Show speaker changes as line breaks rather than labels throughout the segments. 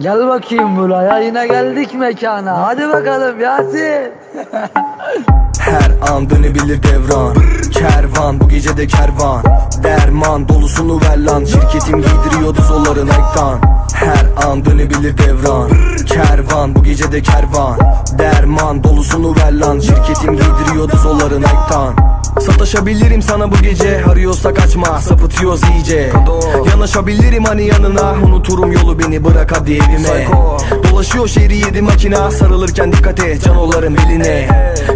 Gel bakayım buraya yine geldik mekana. Hadi bakalım Yasin.
Her an dönebilir devran. Kervan bu gece de kervan. Derman dolusunu ver lan. Şirketim giydiriyordu zolların ektan Her an dönebilir devran. Kervan bu gece de kervan. Derman dolusunu ver lan. Şirketim giydiriyordu zolların ektan Sataşabilirim sana bu gece. Arıyorsa kaçma sapıtıyoruz iyice. Yanaşabilirim hani yanına. Unuturum yolu beni bırak hadi evime Dolaşıyor şehri yedi makina Sarılırken dikkat et canoların beline.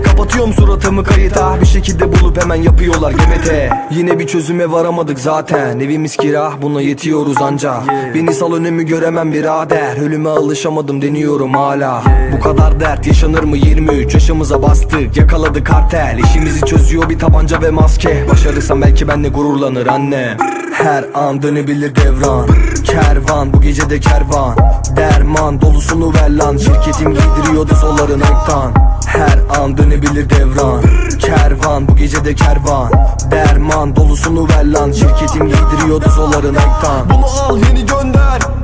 Kapatıyorum suratımı kayıta. Bir şekilde bulup hemen yapıyorlar GBT Yine bir çözüme varamadık zaten. Evimiz kira buna yetiyoruz anca Beni sal önümü göremem birader. Ölüme alışamadım deniyorum hala. Bu kadar dert yaşanır mı? 23 yaşımıza bastık. Yakaladı kartel. İşimizi çözüyor bir tabanca ve maske. Başarırsam belki benle gururlanır anne Her an dönebilir devran. Kervan bu gece de kervan. Derman dolusunu ver lan. Şirketim giydiriyordu zolların ektan her an dönebilir devran. Kervan bu gece de kervan. Derman dolusunu ver lan. Şirketim giydiriyordu zolların ektan Bunu al yeni gönder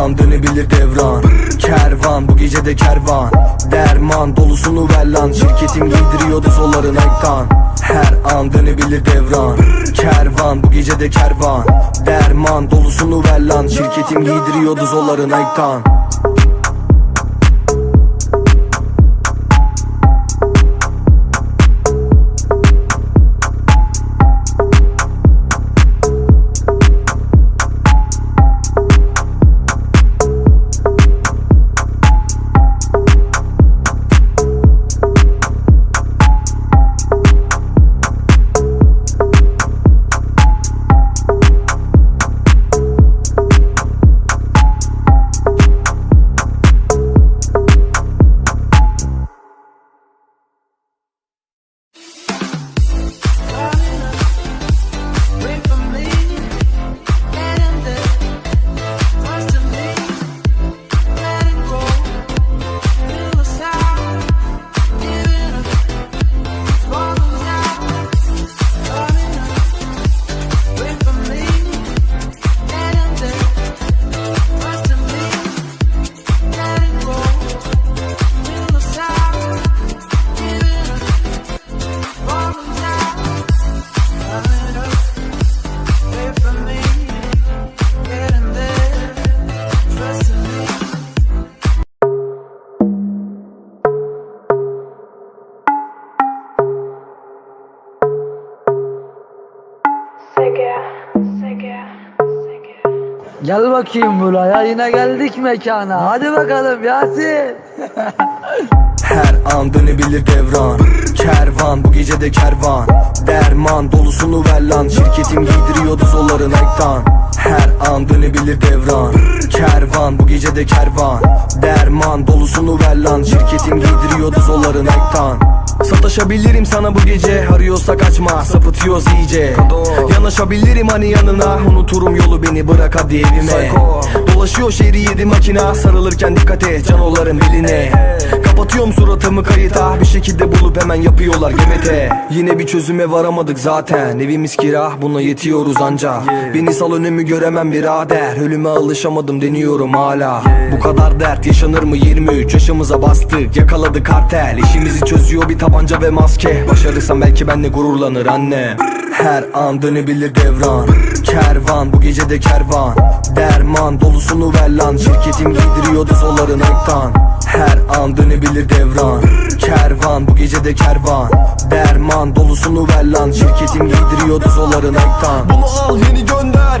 an dönebilir devran. Kervan bu gece de kervan. Derman dolusunu ver lan. Şirketim giydiriyordu zolların ektan Her an dönebilir devran. Kervan bu gece de kervan. Derman dolusunu ver lan. Şirketim giydiriyordu zolların ektan
Gel bakayım buraya yine geldik mekana. Hadi bakalım Yasin.
Her an dönebilir devran. Kervan bu gece de kervan. Derman dolusunu ver lan. Şirketim giydiriyordu zolların ektan Her an dönebilir devran. Kervan bu gece de kervan. Derman dolusunu ver lan. Şirketim giydiriyordu zolların ektan Sataşabilirim sana bu gece. Arıyorsa kaçma sapıtıyoruz iyice. Yanaşabilirim hani yanına. Unuturum yolu beni bırak hadi evime Dolaşıyor şehri yedi makina Sarılırken dikkat et canoların beline. Kapatıyorum suratımı kayıta. Bir şekilde bulup hemen yapıyorlar GBT Yine bir çözüme varamadık zaten. Evimiz kira buna yetiyoruz anca Beni sal önümü göremem birader. Ölüme alışamadım deniyorum hala. Bu kadar dert yaşanır mı? 23 yaşımıza bastık. Yakaladı kartel. İşimizi çözüyor bir tabanca ve maske. Başarırsam belki benle gururlanır anne Her an dönebilir devran. Kervan bu gece de kervan. Derman dolusunu ver lan. Şirketim giydiriyordu zolların ektan her an dönebilir devran. Kervan bu gece de kervan. Derman dolusunu ver lan. Şirketim giydiriyordu zolların ektan Bunu al yeni gönder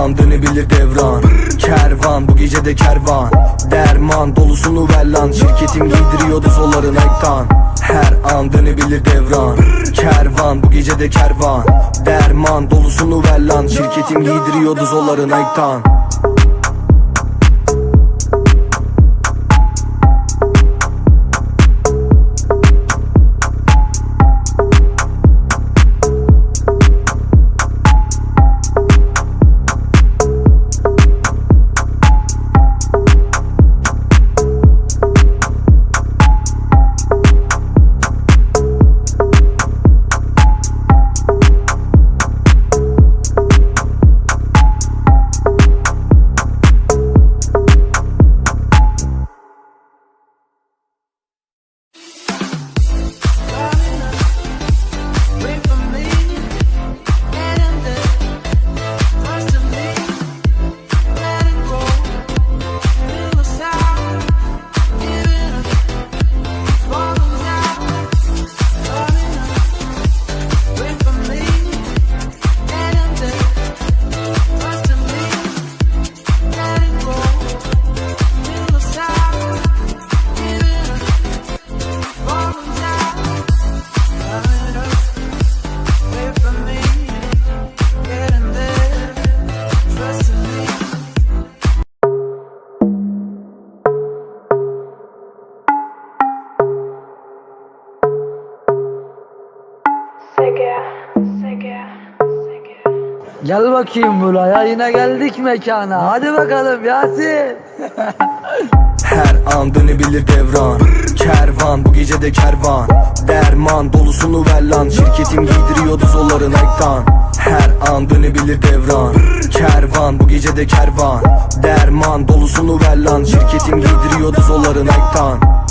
an dönebilir devran. Kervan bu gece de kervan. Derman dolusunu ver lan Şirketim giydiriyordu zolları Nike'dan Her an dönebilir devran. Kervan bu gece de kervan. Derman dolusunu ver lan Şirketim giydiriyordu zolları Nike'dan
bakayım buraya yine geldik mekana. Hadi bakalım Yasin.
Her an dönebilir devran. Kervan bu gece de kervan. Derman dolusunu ver lan. Şirketim giydiriyordu zolları Nike'dan Her an dönebilir devran. Kervan bu gece de kervan. Derman dolusunu ver lan. Şirketim giydiriyordu zolları Nike'dan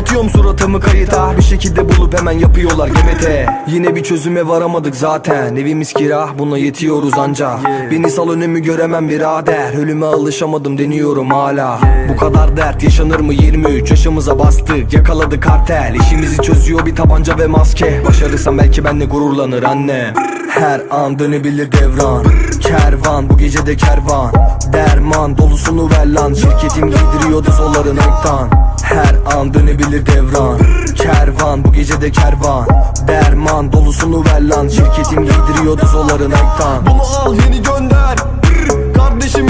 Kapatıyorum suratımı kayıta. Bir şekilde bulup hemen yapıyorlar gemete Yine bir çözüme varamadık zaten. Evimiz kira buna yetiyoruz anca. Beni sal önümü göremem birader. Ölüme alışamadım deniyorum hala. Bu kadar dert yaşanır mı? 23 yaşımıza bastık. Yakaladı kartel. İşimizi çözüyor bir tabanca ve maske. Başarırsam belki benle gururlanır anne Her an dönebilir devran. Kervan bu gece de kervan. Derman dolusunu ver lan. Şirketim giydiriyordu zolları Nike'dan Her an dönebilir devran. Kervan bu gece de kervan. Derman dolusunu ver lan. Şirketim giydiriyordu zolları Nike'dan Bunu al yeni gönder. Kardeşim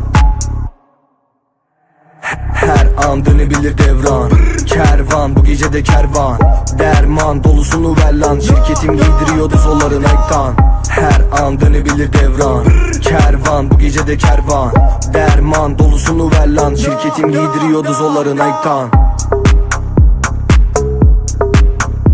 her an dönebilir devran. Kervan bu gece de kervan. Derman dolusunu ver lan. Şirketim giydiriyordu zolları Nike'dan Her an dönebilir devran. Kervan bu gece de kervan. Derman dolusunu ver lan. Şirketim giydiriyordu zolları Nike'dan